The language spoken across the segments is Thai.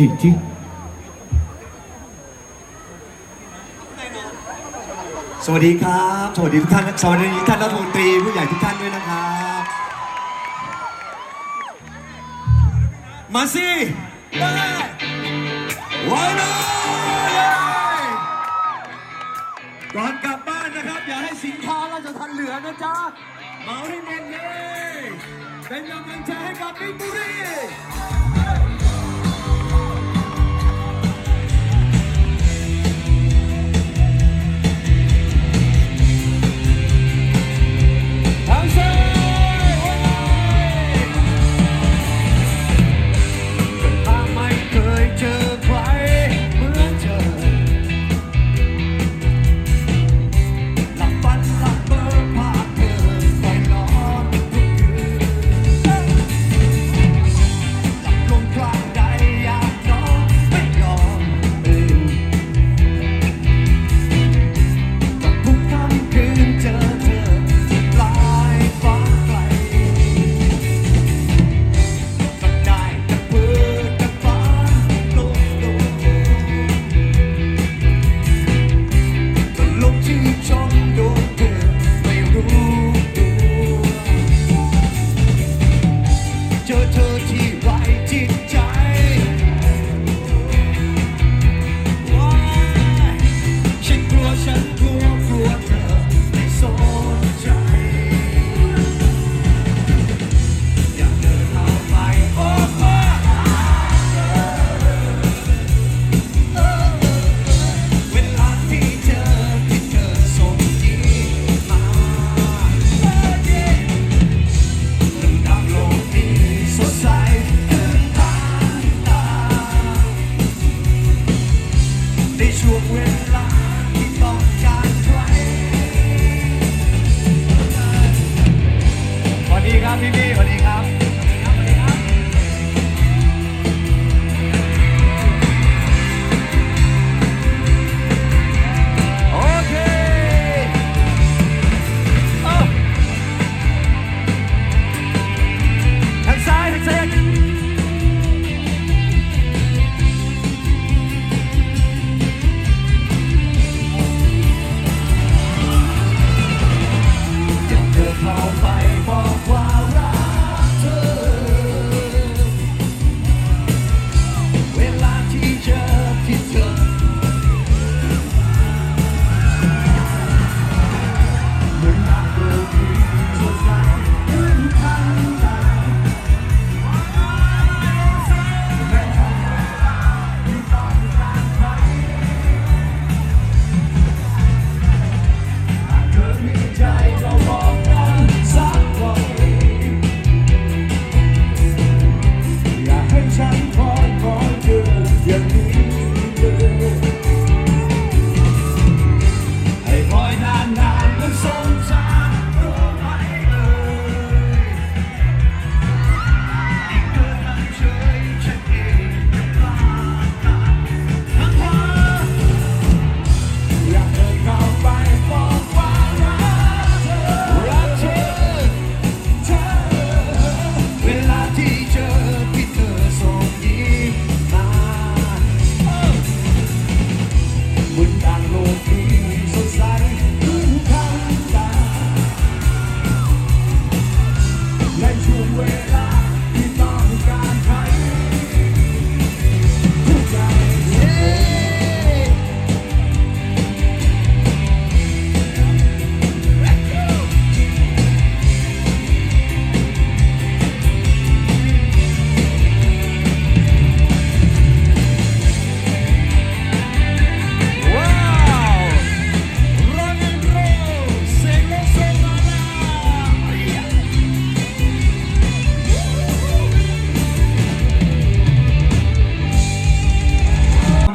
จิจิสวัสดีครับ สวัสดีทุกท่าน สวัสดีท่านรัฐมนตรีผู้ใหญ่ทุกท่านด้วยนะครับ มาสิได้ไว้เลยก่อนกลับบ้านนะครับ อย่าให้สินค้าเราจะทันเหลือนะจ๊ะเมาให้หมดเลย เป็นกำลังใจให้กับบิ๊กบุรี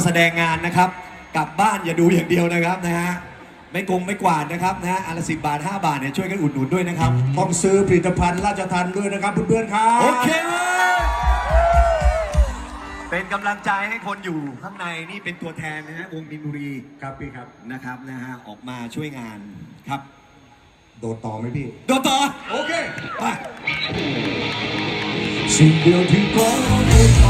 มาแสดงงานนะครับ กลับบ้านอย่าดูอย่างเดียวนะครับนะฮะไม่กงไม่กวาดนะครับนะฮะอันละสิบาท 5 บาทเนี่ยช่วยกันอุดหนุนด้วยนะครับต้องซื้อผลิตภัณฑ์ราชทันด้วยนะครับเพื่อนๆครับ โอเคเว้ยเป็นกำลังใจให้คนอยู่ข้างในนี่เป็นตัวแทนนะฮะวงมินบุรีครับพี่ครับ นะครับนะฮะออกมาช่วยงานครับโดดต่อไหมพี่ โดนต่อโอเคไป สิ่งเดียวที่ขอได้ต่อ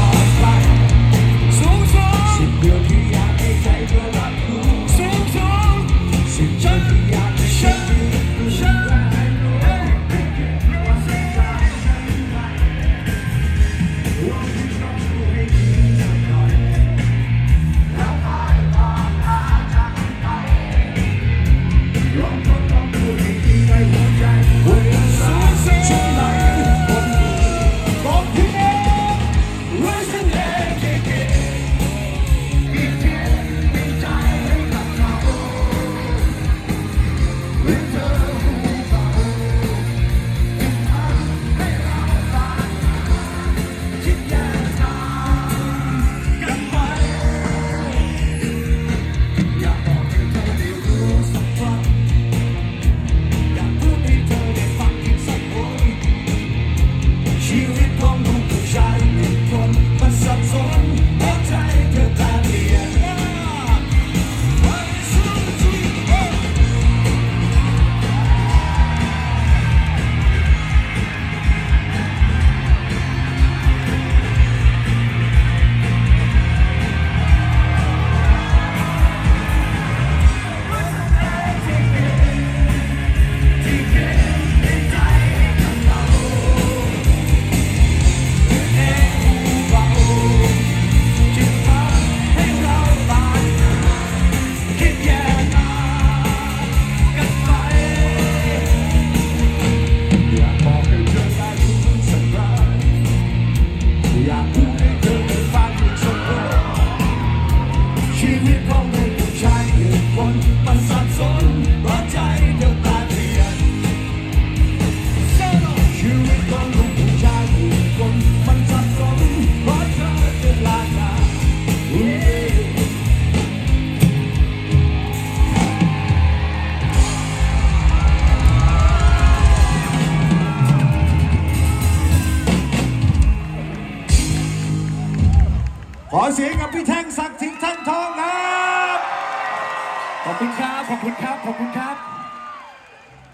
อบคุณครับ ขอบคุณครับ ขอบคุณครับ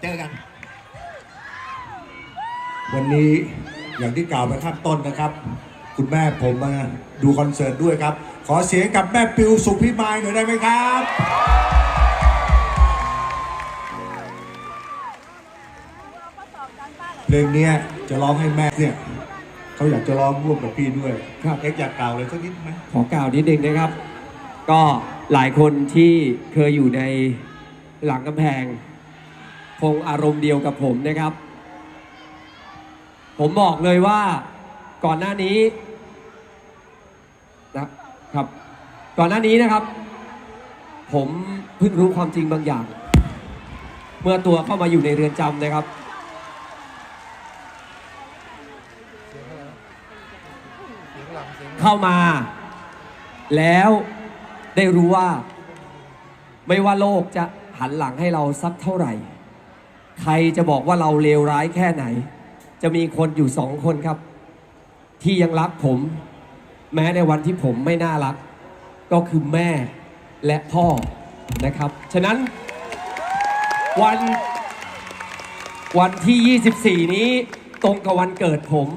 เจอกัน วันนี้อย่างที่กล่าวไปข้างต้นนะครับ คุณแม่ผมมาดูคอนเสิร์ตด้วยครับ ขอเสียงกับแม่ปิวสุขพิมายหน่อยได้ไหมครับเพลงเนี้ยจะร้องให้แม่เนี่ยเขาอยากจะร้องร่วมกับพี่ด้วยครับเอ็กอยากกล่าวเลยสักนิดไหมขอกล่าวนิดนึงนะครับ ก็ หลายคนที่เคยอยู่ในหลังกำแพง คงอารมณ์เดียวกับผมนะครับ ผมบอกเลยว่าก่อนหน้านี้นะครับ ก่อนหน้านี้นะครับ ผมเพิ่งรู้ความจริงบางอย่าง เมื่อตัวเข้ามาอยู่ในเรือนจำนะครับ เข้ามาแล้ว ได้รู้ว่า ไม่ว่าโลกจะหันหลังให้เราสักเท่าไหร่ ใครจะบอกว่าเราเลวร้ายแค่ไหน จะมีคนอยู่สองคนครับ ที่ยังรักผม แม้ในวันที่ผมไม่น่ารัก ก็คือแม่และพ่อนะครับ ฉะนั้น วันวันที่ 24 นี้ตรงกับวันเกิดผม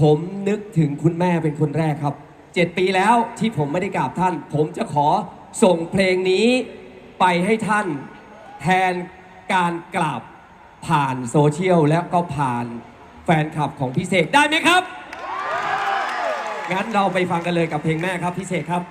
ผมนึกถึงคุณแม่เป็นคนแรกครับ เจ็ดปีแล้วที่ผมไม่ได้กราบท่าน ผมจะขอส่งเพลงนี้ไปให้ท่านแทนการกราบผ่านโซเชียลแล้วก็ผ่านแฟนคลับของพี่เสกได้ไหมครับ งั้นเราไปฟังกันเลยกับเพลงแม่ครับพี่เสกครับ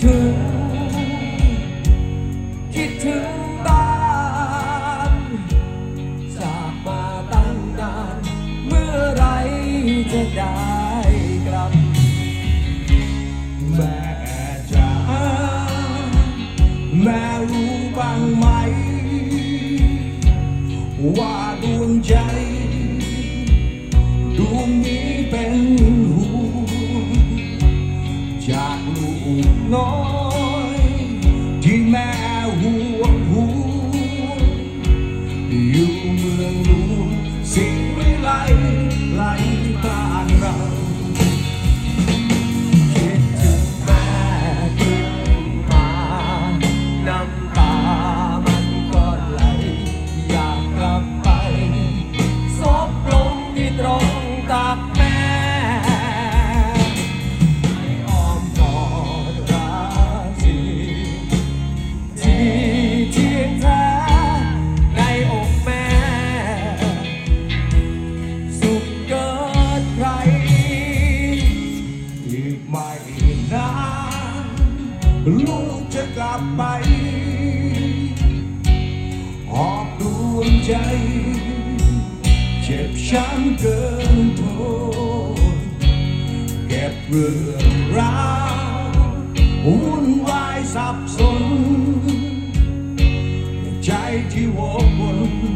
คิ ไม่นานลูกจะกลับไปหอบดวงใจ เจ็บช้ำเกินทนเก็บเรื่องราววุ่นวายสับสน ใจที่วกวน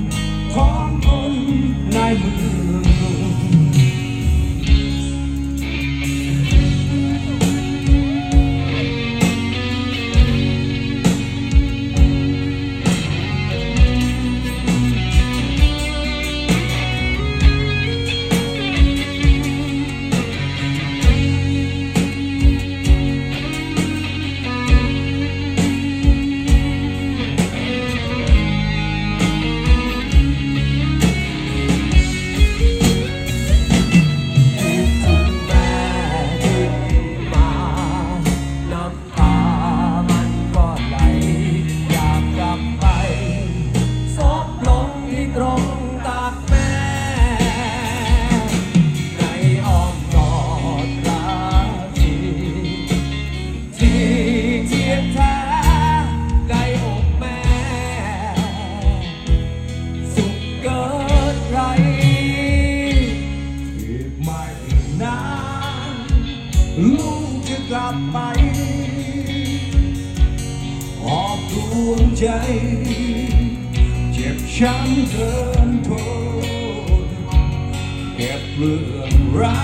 เรื่องรา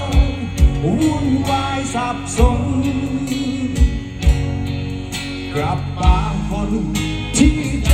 ววุ่นวายสับสนกับบางคนที่ใจ